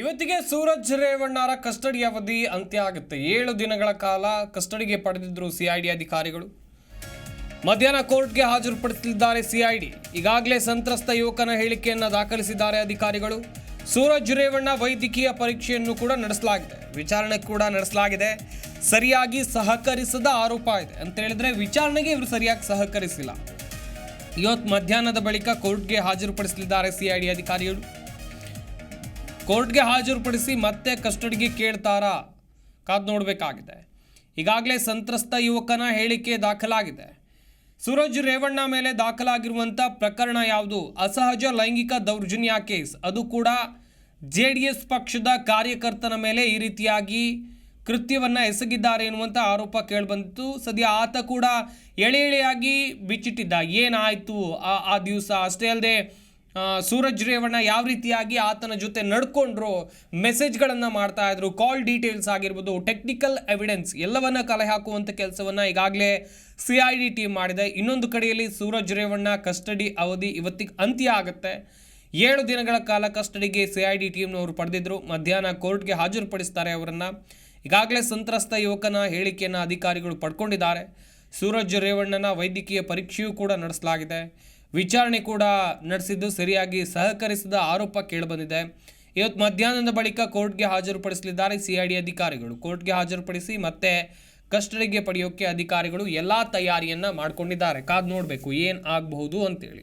ಇವತ್ತಿಗೆ ಸೂರಜ್ ರೇವಣ್ಣರ ಕಸ್ಟಡಿ ಅವಧಿ ಅಂತ್ಯ ಆಗುತ್ತೆ ಏಳು ದಿನಗಳ ಕಾಲ ಕಸ್ಟಡಿಗೆ ಪಡೆದಿದ್ದರು ಸಿಐಡಿ ಅಧಿಕಾರಿಗಳು. ಮಧ್ಯಾಹ್ನ ಕೋರ್ಟ್ಗೆ ಹಾಜರುಪಡಿಸಲಿದ್ದಾರೆ ಸಿಐಡಿ. ಈಗಾಗಲೇ ಸಂತ್ರಸ್ತ ಯುವಕನ ಹೇಳಿಕೆಯನ್ನು ದಾಖಲಿಸಿದ್ದಾರೆ ಅಧಿಕಾರಿಗಳು. ಸೂರಜ್ ರೇವಣ್ಣ ವೈದ್ಯಕೀಯ ಪರೀಕ್ಷೆಯನ್ನು ಕೂಡ ನಡೆಸಲಾಗಿದೆ. ವಿಚಾರಣೆ ಕೂಡ ನಡೆಸಲಾಗಿದೆ. ಸರಿಯಾಗಿ ಸಹಕರಿಸದ ಆರೋಪ ಇದೆ. ಅಂತ ಹೇಳಿದ್ರೆ ವಿಚಾರಣೆಗೆ ಇವರು ಸರಿಯಾಗಿ ಸಹಕರಿಸಿಲ್ಲ. ಇವತ್ತು ಮಧ್ಯಾಹ್ನದ ಬಳಿಕ ಕೋರ್ಟ್ಗೆ ಹಾಜರುಪಡಿಸಲಿದ್ದಾರೆ ಸಿಐಡಿ ಅಧಿಕಾರಿಗಳು. ಕೋರ್ಟ್ಗೆ ಹಾಜರುಪಡಿಸಿ ಮತ್ತೆ ಕಸ್ಟಡಿಗೆ ಕೇಳ್ತಾರಾ? ಕಾದು ನೋಡಬೇಕಾಗಿದೆ. ಈಗಾಗಲೇ ಸಂತ್ರಸ್ತ ಯುವಕನ ಹೇಳಿಕೆ ದಾಖಲಾಗಿದೆ. ಸೂರಜ್ ರೇವಣ್ಣ ಮೇಲೆ ದಾಖಲಾಗಿರುವಂಥ ಪ್ರಕರಣ ಯಾವುದು? ಅಸಹಜ ಲೈಂಗಿಕ ದೌರ್ಜನ್ಯ ಕೇಸ್. ಅದು ಕೂಡ ಜೆ ಡಿ ಎಸ್ ಪಕ್ಷದ ಕಾರ್ಯಕರ್ತನ ಮೇಲೆ ಈ ರೀತಿಯಾಗಿ ಕೃತ್ಯವನ್ನು ಎಸಗಿದ್ದಾರೆ ಎನ್ನುವಂಥ ಆರೋಪ ಕೇಳಿಬಂದಿತ್ತು. ಸದ್ಯ ಆತ ಕೂಡ ಎಳೆ ಎಳೆಯಾಗಿ ಬಿಚ್ಚಿಟ್ಟಿದ್ದ. ಏನಾಯಿತು ಆ ಆ ದಿವಸ? ಅಷ್ಟೇ ಅಲ್ಲದೆ ಸೂರಜ್ ರೇವಣ್ಣ ಯಾವ ರೀತಿಯಾಗಿ ಆತನ ಜೊತೆ ನಡ್ಕೊಂಡ್ರು ಮೆಸೇಜ್ಗಳನ್ನು ಮಾಡ್ತಾ ಇದ್ರು ಕಾಲ್ ಡೀಟೇಲ್ಸ್ ಆಗಿರ್ಬೋದು ಟೆಕ್ನಿಕಲ್ ಎವಿಡೆನ್ಸ್ ಎಲ್ಲವನ್ನ ಕಲೆ ಹಾಕುವಂಥ ಕೆಲಸವನ್ನು ಈಗಾಗಲೇ ಸಿ ಐ ಡಿ ಟೀಮ್ ಮಾಡಿದೆ. ಇನ್ನೊಂದು ಕಡೆಯಲ್ಲಿ ಸೂರಜ್ ರೇವಣ್ಣ ಕಸ್ಟಡಿ ಅವಧಿ ಇವತ್ತಿಗೆ ಅಂತ್ಯ ಆಗುತ್ತೆ. ಏಳು ದಿನಗಳ ಕಾಲ ಕಸ್ಟಡಿಗೆ ಸಿ ಐ ಡಿ ಟೀಮ್ನವರು ಪಡೆದಿದ್ರು. ಮಧ್ಯಾಹ್ನ ಕೋರ್ಟ್ಗೆ ಹಾಜರುಪಡಿಸ್ತಾರೆ ಅವರನ್ನು. ಈಗಾಗಲೇ ಸಂತ್ರಸ್ತ ಯುವಕನ ಹೇಳಿಕೆಯನ್ನು ಅಧಿಕಾರಿಗಳು ಪಡ್ಕೊಂಡಿದ್ದಾರೆ. ಸೂರಜ್ ರೇವಣ್ಣನ ವೈದ್ಯಕೀಯ ಪರೀಕ್ಷೆಯೂ ಕೂಡ ನಡೆಸಲಾಗಿದೆ. ವಿಚಾರಣೆ ಕೂಡ ನಡೆಸಿದ್ದು, ಸರಿಯಾಗಿ ಸಹಕರಿಸಿದ ಆರೋಪ ಕೇಳಿಬಂದಿದೆ. ಇವತ್ತು ಮಧ್ಯಾಹ್ನದ ಬಳಿಕ ಕೋರ್ಟ್ಗೆ ಹಾಜರುಪಡಿಸಲಿದ್ದಾರೆ ಸಿಐಡಿ ಅಧಿಕಾರಿಗಳು. ಕೋರ್ಟ್ಗೆ ಹಾಜರುಪಡಿಸಿ ಮತ್ತೆ ಕಸ್ಟಡಿಗೆ ಪಡೆಯೋಕೆ ಅಧಿಕಾರಿಗಳು ಎಲ್ಲ ತಯಾರಿಯನ್ನ ಮಾಡ್ಕೊಂಡಿದ್ದಾರೆ. ಕಾದು ನೋಡಬೇಕು, ಏನು ಆಗಬಹುದು ಅಂತೇಳಿ.